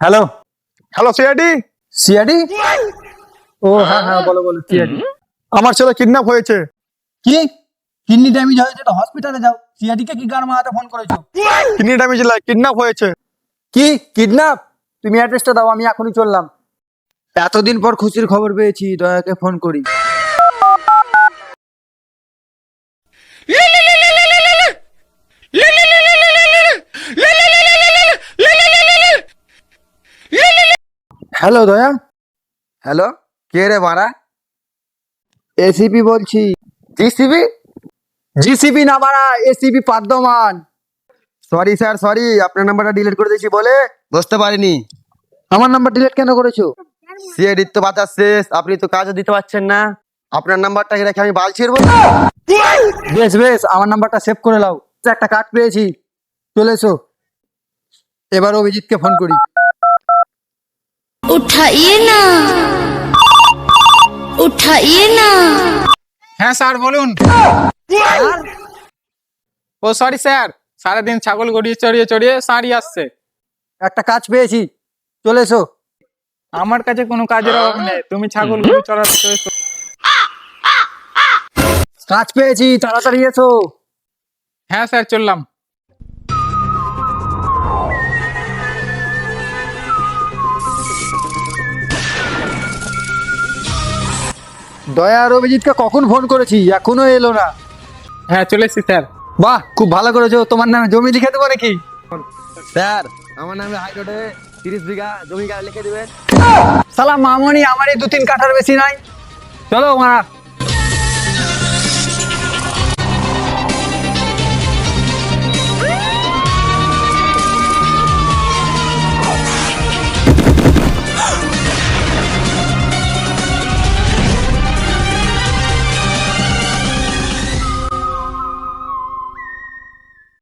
Hello. Hello CID? সিআডি ও হ্যাঁ হ্যাঁ বলো বলো সিআডি আমার ছেলে কিডন্যাপ হয়েছে। কি? কিডনি ড্যামেজ হয়েছে তো হসপিটালে যাও। সিআডি কে কি গান মারাতে ফোন করেছ? কিডনি ড্যামেজ কিডন্যাপ হয়েছে। কি? কিডন্যাপ তুমি অ্যাড্রেসটা দাও আমি এখনই চললাম। এতদিন পর খুশির খবর পেয়েছি দয়াকে ফোন করি। হ্যালো দয়া হ্যালো কে রে মারা? এসিপি বলছি। জিসিবি জিসিবি না মারা ACP Pradyuman sorry sir sorry আপনার নাম্বারটা ডিলিট করে দিয়েছি বলে বুঝতে পারিনি। আমার নাম্বার ডিলিট কেন করেছ? সিএডির তো বাতাস শেষ আপনি তো কাজও দিতে পারছেন না। আপনার নাম্বারটা রেখে আমি বাল ছিড়বো। বেশ বেশ আমার নাম্বারটা সেভ করে নাও একটা কার্ড পেয়েছি। চলে এসো। এবার অভিজিৎকে ফোন করি। উঠাইয়ে না উঠাইয়ে না হ্যাঁ স্যার বলুন। ও সরি স্যার। সারাদিন ছাগল গড়িয়ে চড়িয়ে চড়িয়ে সারি আসছে। একটা কাজ পেয়েছি। চলে এসো। আমার কাছে কোনো কাজের অভাব নেই। তুমি ছাগল গরু চড়াতে এসো। কাজ পেয়েছি তাড়াতাড়ি এসো। হ্যাঁ স্যার চললাম। দয়া আর অভিজিৎকে কখন ফোন করেছি? এখনও এলো না। হ্যাঁ চলে এসেছি স্যার। বাহ খুব ভালো করেছ। তোমার নামে জমি লিখে দেবো নাকি? স্যার আমার নামে হাই রোডে তিরিশ বিঘা জমি লিখে দেবে সালাম মামনি আমার এই দু তিন কাঠার বেশি নাই। চলো মারা